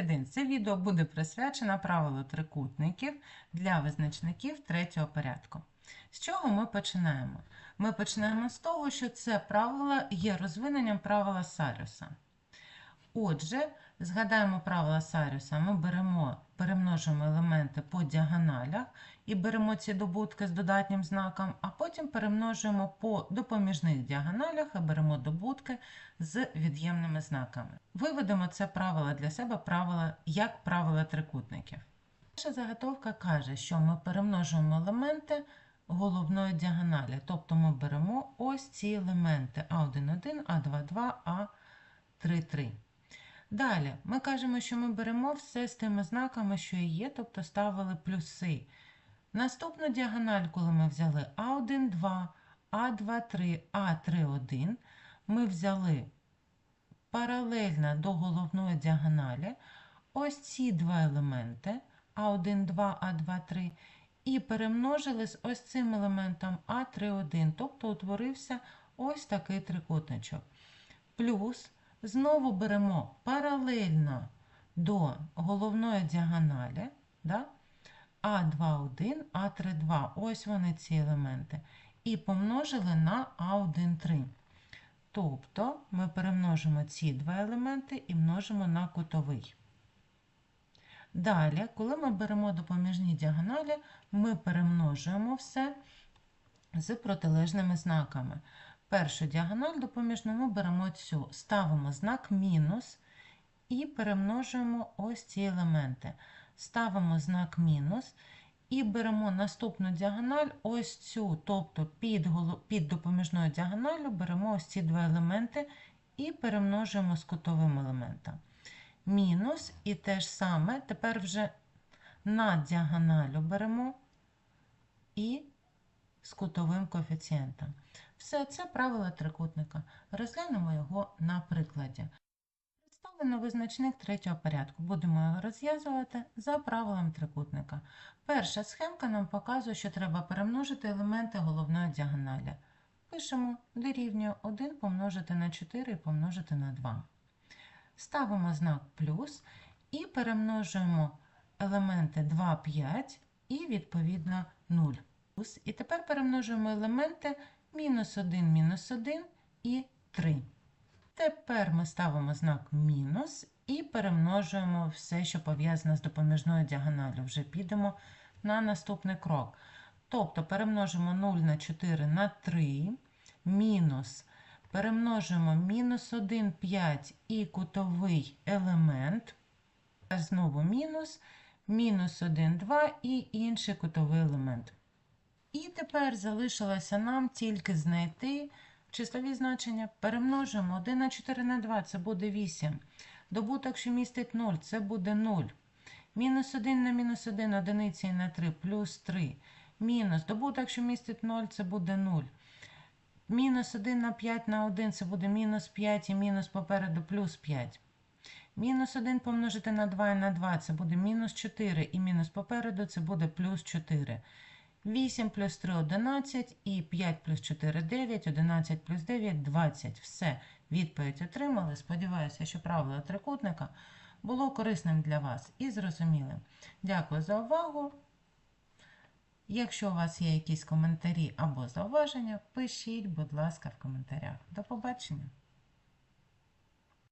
День! Це відео буде присвячено правилу трикутників для визначників третього порядку. З чого ми починаємо? Ми починаємо з того, що це правило є розвиненням правила Саріуса. Отже, згадаємо правила Саріуса, ми беремо, перемножуємо елементи по діагоналях і беремо ці добутки з додатнім знаком, а потім перемножуємо по допоміжних діагоналях і беремо добутки з від'ємними знаками. Виведемо це правило для себе правило, як правило трикутників. Наша заготовка каже, що ми перемножуємо елементи головної діагоналі, тобто ми беремо ось ці елементи А1,1, А2,2, А3,3. Далі ми кажемо, що ми беремо все з тими знаками, що і є, тобто ставили плюси. Наступну діагональ, коли ми взяли А1, 2, А2, 3, А3, 1, ми взяли паралельно до головної діагоналі ось ці два елементи А1, 2, А2, 3, і перемножили з ось цим елементом А3, 1, тобто утворився ось такий трикутничок. Плюс знову беремо паралельно до головної діагоналі, да? А2,1, А3,2, ось вони ці елементи, і помножили на А1,3. Тобто ми перемножимо ці два елементи і множимо на кутовий. Далі, коли ми беремо допоміжні діагоналі, ми перемножуємо все з протилежними знаками. Першу діагональ допоміжну ми беремо цю, ставимо знак мінус і перемножуємо ось ці елементи. Ставимо знак мінус і беремо наступну діагональ, ось цю, тобто під, під допоміжною діагоналлю беремо ось ці два елементи і перемножуємо з кутовим елементом. Мінус і те ж саме, тепер вже на діагоналю беремо і з кутовим коефіцієнтом. Все це правило трикутника. Розглянемо його на прикладі. Представлено визначник третього порядку. Будемо його розв'язувати за правилом трикутника. Перша схемка нам показує, що треба перемножити елементи головної діагоналі. Пишемо дорівнює 1 помножити на 4 і помножити на 2. Ставимо знак плюс і перемножуємо елементи 2, 5 і відповідно 0. І тепер перемножуємо елементи мінус 1, мінус 1 і 3. Тепер ми ставимо знак мінус і перемножуємо все, що пов'язане з допоміжною діагоналю. Вже підемо на наступний крок. Тобто перемножимо 0 на 4 на 3, мінус, перемножуємо мінус 1, 5 і кутовий елемент. Знову мінус, мінус 1, 2 і інший кутовий елемент. І тепер залишилося нам тільки знайти числові значення. Перемножимо 1 на 4 на 2, це буде 8. Добуток, що містить 0, це буде 0. Мінус 1 на мінус 1, одиниці на 3, плюс 3. Мінус добуток, що містить 0, це буде 0. Мінус 1 на 5 на 1, це буде мінус 5 і мінус попереду плюс 5. Мінус 1 помножити на 2 і на 2, це буде мінус 4, і мінус попереду це буде плюс 4. 8 плюс 3 – 11, і 5 плюс 4 – 9, 11 плюс 9 – 20. Все, відповідь отримали. Сподіваюся, що правило трикутника було корисним для вас і зрозумілим. Дякую за увагу. Якщо у вас є якісь коментарі або зауваження, пишіть, будь ласка, в коментарях. До побачення!